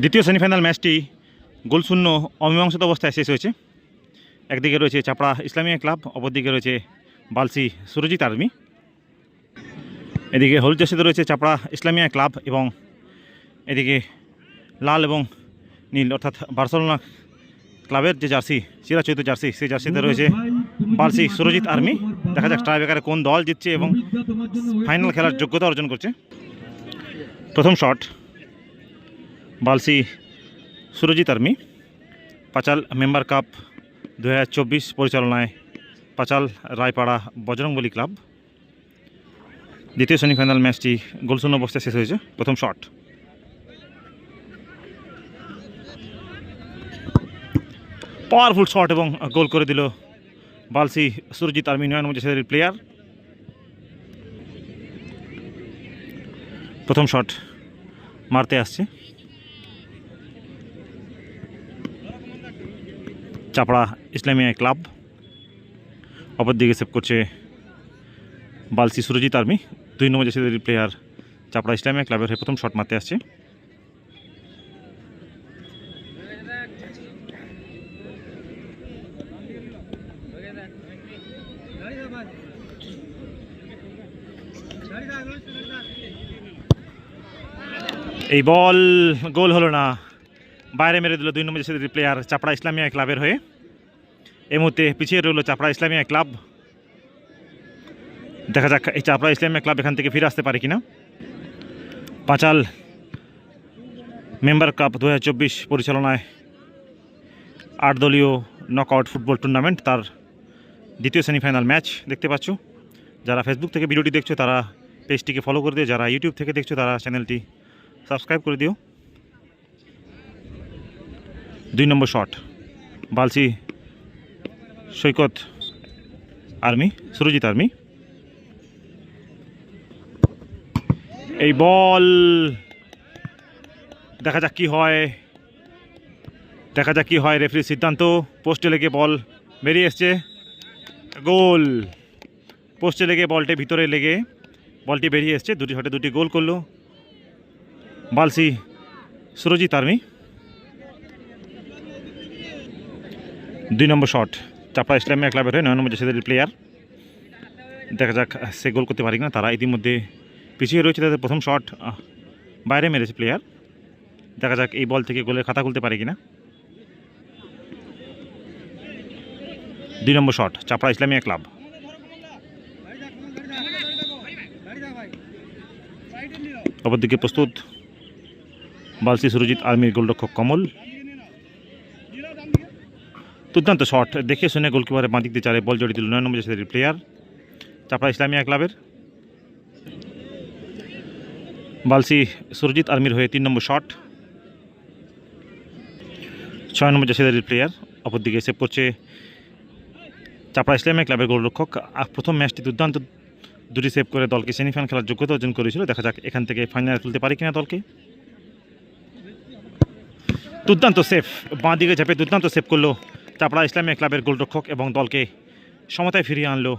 দ্বিতীয় সেমিফাইনাল ম্যাচটি গোলশূন্য অমীমাংসিত অবস্থায় শেষ হয়েছে। একদিকে রয়েছে চাপড়া ইসলামিয়া ক্লাব, অপরদিকে রয়েছে বালসি সুরজিৎ আর্মি। এদিকে হলুদ জার্সিতে রয়েছে চাপড়া ইসলামিয়া ক্লাব এবং এদিকে লাল এবং নীল অর্থাৎ বার্সেলোনা ক্লাবের যে জার্সি চিরাচরিত জার্সি, সেই জার্সিতে রয়েছে বালসি সুরজিৎ আর্মি। দেখা যাক ট্রাইবেকারে কোন দল জিতছে এবং ফাইনাল খেলার যোগ্যতা অর্জন করছে। প্রথম shot. Balsi Surajit army Pachal member cup দুহাজার চব্বিশ পরিচালনায় পাচাল রায়পাড়া বজরংবলী ক্লাব দ্বিতীয় সেমিফাইনাল ম্যাচটি গোলশূন্য অবস্থায় শেষ হয়েছে প্রথম শট পাওয়ারফুল শট এবং গোল করে দিল বালসি সুরজিৎ আর্মি নয় নম্বর জাসের প্লেয়ার প্রথম শট মারতে আসছে চাপড়া ইসলামিয়া ক্লাব। অপরদিকে সেভ করছে বালসি সুরজিৎ আর্মি। দুই নম্বর জাসের প্লেয়ার চাপড়া ইসলামিয়া ক্লাবের হয়ে প্রথম শট মারতে আসছে। এই বল, গোল হলো না। বাইরে মেরে দিল দুই নম্বর জাসের প্লেয়ার চাপড়া ইসলামিয়া ক্লাবের হয়ে। এই মুহূর্তে পিছিয়ে রইল চাপড়া ইসলামিয়া ক্লাব দেখা যাক এই চাপড়া ইসলামিয়া ক্লাব এখান থেকে ফিরে আসতে পারে কিনা। পাঁচাল মেম্বার কাপ দু হাজার চব্বিশ পরিচালনায় আট দলীয় নকআউট ফুটবল টুর্নামেন্ট তার দ্বিতীয় সেমিফাইনাল ম্যাচ দেখতে পাচ্ছ। যারা ফেসবুক থেকে ভিডিওটি দেখছ, তারা পেজটিকে ফলো করে দিও। যারা ইউটিউব থেকে দেখছ, তারা চ্যানেলটি সাবস্ক্রাইব করে দিও। দুই নম্বর shot. Balsi Saikat army, Surajit army. এই বল। দেখা যাক কি হয়। দেখা যাক কি হয় রেফারির সিদ্ধান্ত। পোস্টে লেগে বল বেরিয়ে এসছে। গোল। পোস্টে লেগে বলটি ভিতরে লেগে বলটি বেরিয়ে এসছে। দুটি শটে দুটি গোল করল। বালসি সুরজিৎ আর্মি। দুই নম্বর শট। চাপড়া ইসলামিয়া ক্লাবের হয়ে নয় নম্বর জাসেদের প্লেয়ার দেখা যাক সে গোল করতে পারি না তারা ইতিমধ্যে পিছিয়ে রয়েছে তাদের প্রথম শট। বাইরে মেরেছে প্লেয়ার দেখা যাক এই বল থেকে গোলের খাতা খুলতে পারে কিনা। দুই নম্বর শট চাপড়া ইসলামিয়া ক্লাব অপরদিকে প্রস্তুত বালসি সুরজিৎ আর্মির গোলরক্ষক কমল। দুর্দান্ত শট। দেখে শুনে গোলকিপারের বাঁ দিক দিয়ে চারে বল জড়িয়ে দিল নয় নম্বর জাসেদের প্লেয়ার চাপড়া ইসলামিয়া ক্লাবের। বালসি সুরজিৎ আর্মির হয়ে তিন নম্বর শট। ছয় নম্বর জাসেদারির প্লেয়ার অপরদিকে সেভ করছে চাপড়া ইসলামিয়া ক্লাবের গোলরক্ষক। প্রথম ম্যাচটি দুর্দান্ত দুটি সেভ করে দলকে সেমিফাইনাল খেলার যোগ্যতা অর্জন করেছিল। দেখা যাক এখান থেকে ফাইনাল তুলতে পারে কিনা দলকে। দুর্দান্ত সেফ বাঁ দিকে ঝাঁপে দুর্দান্ত সেভ করল চাপড়া ইসলামিয়া ক্লাবের গোলরক্ষক এবং দলকে সমতায় ফিরিয়ে আনলো।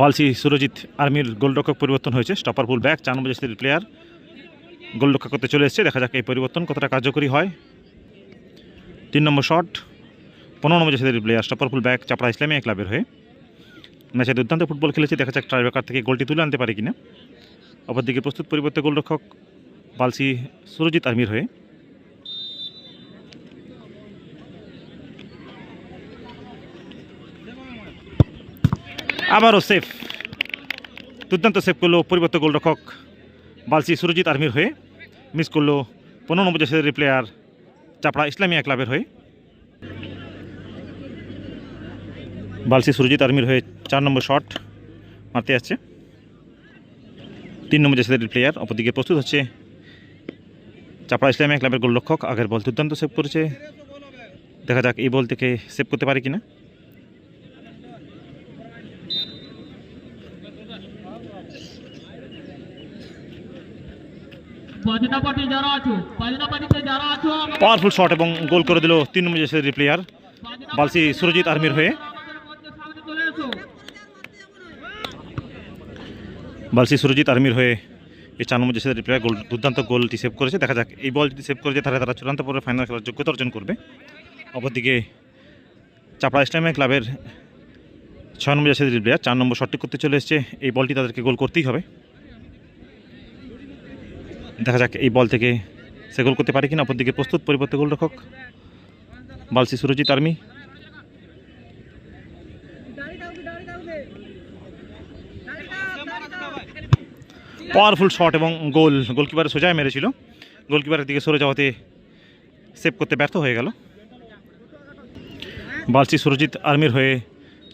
বালসি সুরজিৎ আর্মির গোলরক্ষক পরিবর্তন হয়েছে। স্টপার ফুল ব্যাক, চার নম্বর প্লেয়ার গোলরক্ষক করতে চলে এসেছে। দেখা যাক এই পরিবর্তন কতটা কার্যকরী হয়। তিন নম্বর শট, পনেরো নম্বর জাসেদের player stopper full back, Chapra Islamia ক্লাবের হয়ে। ম্যাচে দুর্দান্ত ফুটবল খেলেছে। দেখা যাক ট্রাইবেকার থেকে গোলটি তুলে আনতে পারে কিনা। অপরদিকে প্রস্তুত পরিবর্তে গোলরক্ষক বালসি সুরজিৎ আর্মির হয়ে। আবারও সেফ দুর্দান্ত সেভ করল পরিবর্ত গোলরক্ষক বালসি সুরজিৎ আর্মির হয়ে। মিস করল পনেরো নম্বর জাসেদের প্লেয়ার চাপড়া ইসলামিয়া ক্লাবের হয়ে। বালসি সুরজিৎ আর্মির হয়ে চার নম্বর শট মারতে যাচ্ছে তিন নম্বর জাসেদের প্লেয়ার অপরদিকে প্রস্তুত হচ্ছে চাপড়া ইসলামিয়া ক্লাবের গোলরক্ষক। আগের বল দুর্দান্ত সেভ করেছে। দেখা যাক এই বল থেকে সেভ করতে পারে কিনা। পাওয়ারফুল শট এবং গোল করে দিল তিন নম্বর জাসেদের প্লেয়ার বালসি সুরজিৎ আর্মির হয়ে। বালসি সুরজিৎ আর্মির হয়ে এই চার নম্বর জার্সিদের প্লেয়ার গোল দুর্দান্ত গোলটি সেভ করেছে। দেখা যাক এই বল যদি সেভ করেছে তাহলে তারা চূড়ান্ত পর্বে ফাইনাল খেলার যোগ্যতা অর্জন করবে। অপরদিকে চাপড়া ইসলামিয়া ক্লাবের ছয় নম্বর জার্সিদের প্লেয়ার চার নম্বর শটটি করতে চলে এসেছে। এই বলটি তাদেরকে গোল করতেই হবে। দেখা যাক এই বল থেকে সে গোল করতে পারে কিনা। অপরদিকে প্রস্তুত পরিবর্তে গোলরক্ষক Balsi Surajit army. Powerful shot এবং গোল। গোলকিপার সোজায় মেরেছিল। গোলকিপারের দিকে সরে যাওয়াতে সেভ করতে ব্যর্থ হয়ে গেল। বালসি সুরজিৎ আর্মির হয়ে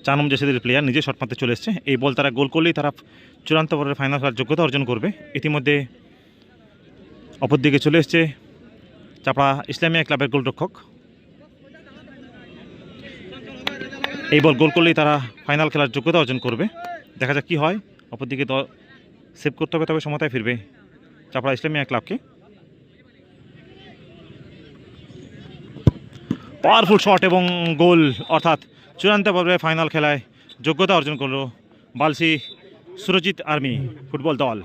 চার নম্বর জাসিদের প্লেয়ার নিজে শট মারতে চলে এসছে। এই বল তারা গোল করলেই তারা চূড়ান্ত পর্বের ফাইনাল খেলার যোগ্যতা অর্জন করবে। ইতিমধ্যে অপরদিকে চলে এসছে চাপড়া ইসলামিয়া ক্লাবের গোলরক্ষক। এই বল গোল করলেই তারা ফাইনাল খেলার যোগ্যতা অর্জন করবে। দেখা যাক কী হয়। অপরদিকে তো সেভ করতে হবে, তবে সমতায় ফিরবে চাপড়া ইসলামিয়া ক্লাবকে। পাওয়ারফুল শট এবং গোল, অর্থাৎ চূড়ান্ত পর্বে ফাইনাল খেলায় যোগ্যতা অর্জন করল বালসি সুরজিৎ আর্মি ফুটবল দল।